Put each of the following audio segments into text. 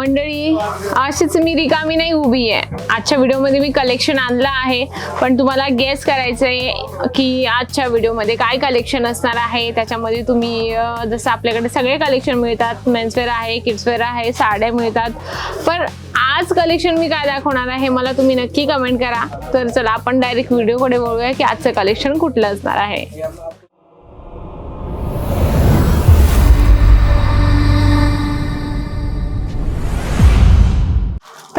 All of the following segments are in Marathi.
मंडळी अशीच मी रिकामी नाही उभी आहे. आजच्या व्हिडिओमध्ये मी कलेक्शन आणलं आहे. पण तुम्हाला गेस करायचं आहे की आजच्या व्हिडिओमध्ये काय कलेक्शन असणार आहे? त्याच्यामध्ये तुम्ही जसं आपल्याकडे सगळे कलेक्शन मिळतात. मेन्सवेअर आहे किड्सवेअर आहे साड्या मिळतात. पण आज कलेक्शन मी काय दाखवणार आहे मला तुम्ही नक्की कमेंट करा. तर चला आपण डायरेक्ट व्हिडिओकडे बोलूया की आजचं कलेक्शन कुठलं असणार आहे.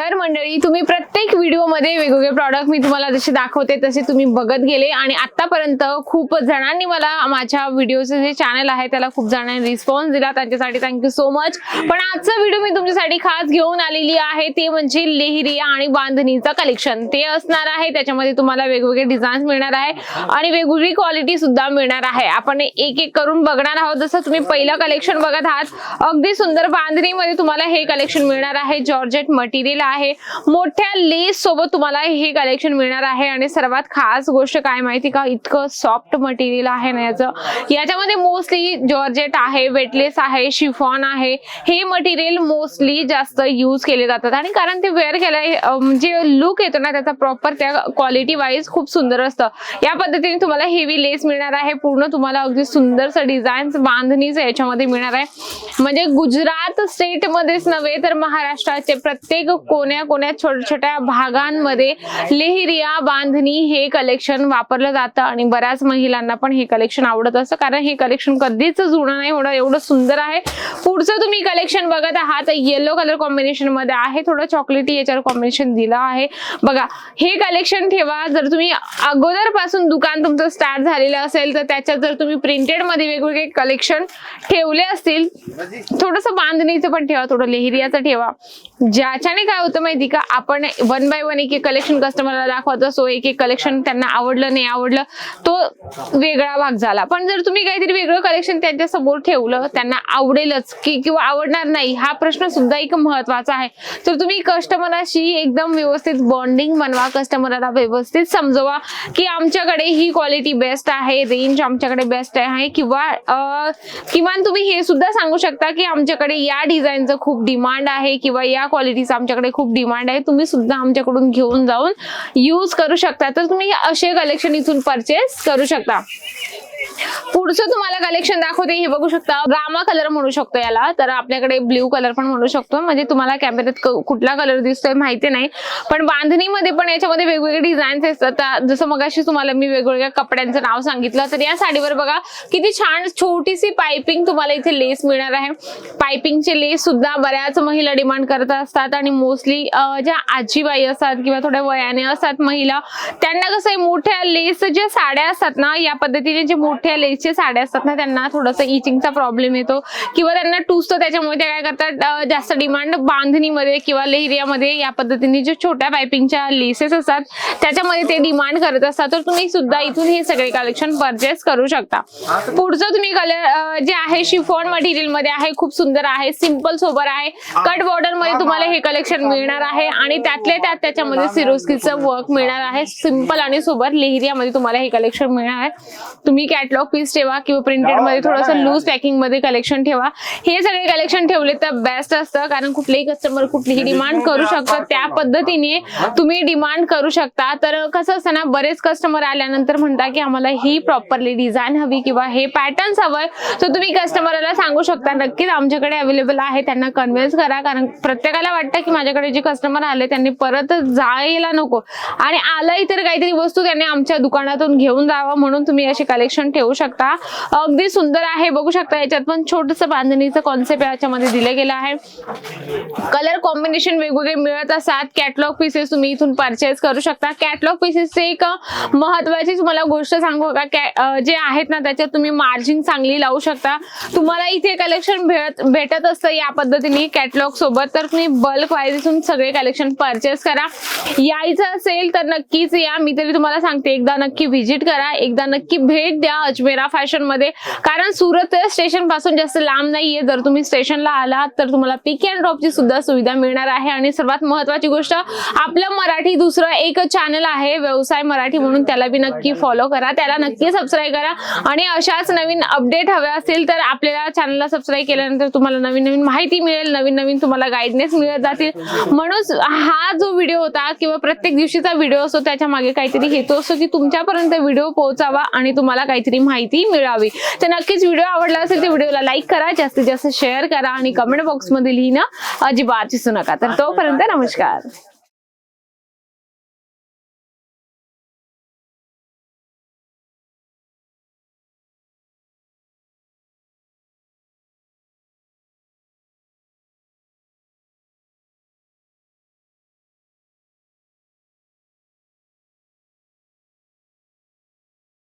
तर मंडळी तुम्ही प्रत्येक व्हिडिओमध्ये वेगवेगळे प्रॉडक्ट मी तुम्हाला जसे दाखवते तसे तुम्ही बघत गेले. आणि आतापर्यंत खूप जणांनी मला माझ्या व्हिडिओचे जे चॅनल आहे त्याला खूप जणांनी रिस्पॉन्स दिला. त्यांच्यासाठी थँक्यू सो मच पण आजचा व्हिडिओ मी तुमच्यासाठी खास घेऊन आलेली आहे ते म्हणजे लेहरिया आणि बांधणीचं कलेक्शन ते असणार आहे त्याच्यामध्ये तुम्हाला वेगवेगळे डिझाईन्स मिळणार आहे आणि वेगवेगळी क्वालिटी सुद्धा मिळणार आहे. आपण एक एक करून बघणार आहोत. जसं तुम्ही पहिलं कलेक्शन बघत आहात अगदी सुंदर बांधणीमध्ये तुम्हाला हे कलेक्शन मिळणार आहे. जॉर्जेट मटेरियल आहे. मोठ्या लेस सोबत तुम्हाला हे कलेक्शन मिळणार आहे. आणि सर्वात खास गोष्ट काय माहिती का? इतकं सॉफ्ट मटेरियल आहे ना याचं. याच्यामध्ये मोस्टली जॉर्जेट आहे वेटलेस आहे शिफॉन आहे. हे मटेरियल मोस्टली जास्त यूज केले जातात. आणि कारण ते वेअर केलं जे लुक येतो ना त्याचा प्रॉपर त्या क्वालिटी वाईज खूप सुंदर असतं. या पद्धतीने तुम्हाला हेवी लेस मिळणार आहे. पूर्ण तुम्हाला अगदी सुंदरसं डिझाईन बांधणीच याच्यामध्ये मिळणार आहे. म्हणजे गुजरात स्टेट मध्येच नव्हे तर महाराष्ट्राचे प्रत्येक कोण्या कोण्या छोट्या छोट्या भागांमध्ये लेहरिया बांधणी हे कलेक्शन वापरलं जातं आणि बऱ्याच महिलांना पण हे कलेक्शन आवडत असतं. कारण हे कलेक्शन कधीच जुनं नाही होणं एवढं सुंदर आहे. पुढचं तुम्ही कलेक्शन बघत आहात येलो कलर कॉम्बिनेशनमध्ये आहे थोडं चॉकलेटी याच्यावर कॉम्बिनेशन दिलं आहे. बघा हे कलेक्शन ठेवा. जर तुम्ही अगोदरपासून दुकान तुमचं स्टार्ट झालेलं असेल तर त्याच्यात जर तुम्ही प्रिंटेडमध्ये वेगवेगळे कलेक्शन ठेवले असतील थोडस बांधणीचं पण ठेवा थोडं लेहरियाचं ठेवा. ज्याच्याने काय होतं माहिती का? आपण वन बाय वन एक एक कलेक्शन कस्टमरला दाखवत असो एक एक कलेक्शन त्यांना आवडलं नाही आवडलं तो वेगळा भाग झाला. पण जर तुम्ही काहीतरी वेगळं कलेक्शन त्यांच्यासमोर ठेवलं त्यांना आवडेलच की किंवा आवडणार नाही हा प्रश्न सुद्धा एक महत्त्वाचा आहे. तर तुम्ही कस्टमरशी एकदम व्यवस्थित बॉन्डिंग बनवा कस्टमरला व्यवस्थित समजवा की आमच्याकडे ही क्वालिटी बेस्ट आहे रेंज आमच्याकडे बेस्ट आहे किंवा किमान तुम्ही हे सुद्धा सांगू शकता की आमच्याकडे या डिझाईनचं खूप डिमांड आहे किंवा या क्वालिटीचं आमच्याकडे खूप खूप डिमांड आहे. तुम्ही सुद्धा आमच्याकडून घेऊन जाऊन यूज करू शकता. तर तुम्ही असे कलेक्शन इथून परचेस करू शकता. पुढचं तुम्हाला कलेक्शन दाखवते. हे बघू शकता गामा कलर म्हणू शकतो याला. तर आपल्याकडे ब्ल्यू कलर पण म्हणू शकतो. म्हणजे तुम्हाला कॅमेऱ्यात क- कुठला कलर दिसतोय माहिती नाही. पण बांधणीमध्ये पण याच्यामध्ये वेगवेगळे डिझाईन्स असतात. जसं मगाशी तुम्हाला मी वेगवेगळ्या कपड्यांचं नाव सांगितलं तर या साडीवर बघा किती छान छोटीशी पायपिंग तुम्हाला इथे लेस मिळणार आहे. पायपिंगचे लेस सुद्धा बऱ्याच महिला डिमांड करत असतात. आणि मोस्टली ज्या आजीबाई असतात किंवा थोड्या वयाने असतात महिला त्यांना कसं आहे मोठ्या लेस ज्या साड्या असतात ना या पद्धतीने जे मोठ्या लेस लेसच्या साड्या असतात ना त्यांना थोडंसं इचिंगचा प्रॉब्लेम येतो. किंवा त्यांना टूसतो त्याच्यामुळे ते काय करतात जास्त डिमांड बांधणीमध्ये किंवा लेहरियामध्ये या पद्धतीने जे छोट्या पायपिंगच्या लेसेस असतात त्याच्यामध्ये ते डिमांड करत असतात. तर तुम्ही सुद्धा इथून हे सगळे कलेक्शन परचेस करू शकता. पुढचं तुम्ही कलर जे आहे शिफॉन मटेरियलमध्ये आहे खूप सुंदर आहे सिंपल सोबर आहे. कट बॉर्डरमध्ये तुम्हाला हे कलेक्शन मिळणार आहे आणि त्यातले त्यात त्याच्यामध्ये सिरोस्कीचं वर्क मिळणार आहे. सिंपल आणि सोबर लेहरियामध्ये तुम्हाला हे कलेक्शन मिळणार आहे. तुम्ही कॅटलॉग पीस ठेवा किंवा प्रिंटेडमध्ये थोडंसं लूज पॅकिंगमध्ये कलेक्शन ठेवा. हे सगळे कलेक्शन ठेवले तर बेस्ट असतं कारण कुठलेही कस्टमर कुठलीही डिमांड करू शकतात. त्या पद्धतीने तुम्ही डिमांड करू शकता. तर कसं असतं ना बरेच कस्टमर आल्यानंतर म्हणता की आम्हाला ही प्रॉपरली डिझाईन हवी किंवा हे पॅटर्न्स हवंय तर तुम्ही कस्टमरला सांगू शकता नक्कीच आमच्याकडे अवेलेबल आहे. त्यांना कन्व्हिन्स करा कारण प्रत्येकाला वाटतं की माझ्याकडे जे कस्टमर आले त्यांनी परत जायला नको. आणि आलंय तर काहीतरी वस्तू त्यांनी आमच्या दुकानातून घेऊन जावं म्हणून तुम्ही असे कलेक्शन ठेवू शकता. अगदी सुंदर आहे. बघू शकता याच्यात पण छोटस बांधणीचं कॉन्सेप्ट याच्यामध्ये दिलं गेलं आहे. कलर कॉम्बिनेशन वेगवेगळे मिळत असतात. कॅटलॉग पीसेस तुम्ही इथून परचेस करू शकता. कॅटलॉग पीसेसचे एक महत्वाची तुम्हाला गोष्ट सांगू का? जे आहेत ना त्याच्यात तुम्ही मार्जिन चांगली लावू शकता. तुम्हाला इथे कलेक्शन भेटत भेटत असतं या पद्धतीने कॅटलॉग सोबत. तर तुम्ही बल्क वाईज इथून सगळे कलेक्शन परचेस करा. यायचं असेल तर नक्कीच या. मी तरी तुम्हाला सांगते एकदा नक्की व्हिजिट करा. एकदा नक्की भेट द्या. अजमेर फॅशनमध्ये. कारण सुरत स्टेशनपासून जास्त लांब नाहीये. जर तुम्ही स्टेशनला आलात तर तुम्हाला पिक अँड ड्रॉपची सुद्धा सुविधा मिळणार आहे. आणि सर्वात महत्वाची गोष्ट आपलं मराठी दुसरं एक चॅनल आहे व्यवसाय मराठी म्हणून त्याला बी नक्की फॉलो करा. त्याला नक्की सबस्क्राईब करा. आणि अशाच नवीन अपडेट हव्या असतील तर आपल्याला चॅनलला सबस्क्राईब केल्यानंतर तुम्हाला नवीन नवीन माहिती मिळेल नवीन नवीन तुम्हाला गाईडनेस मिळत जातील. म्हणून हा जो व्हिडिओ होता किंवा प्रत्येक दिवशीचा व्हिडिओ असतो त्याच्यामागे काहीतरी हेतू असतो की तुमच्यापर्यंत व्हिडिओ पोहोचावा आणि तुम्हाला काहीतरी माहिती मिळावी. तर नक्कीच व्हिडिओ आवडला असेल तर व्हिडिओला लाईक करा जास्तीत जास्त शेअर करा आणि कमेंट बॉक्समध्ये लिहिणं अजिबात विसरू नका. तर तोपर्यंत नमस्कार.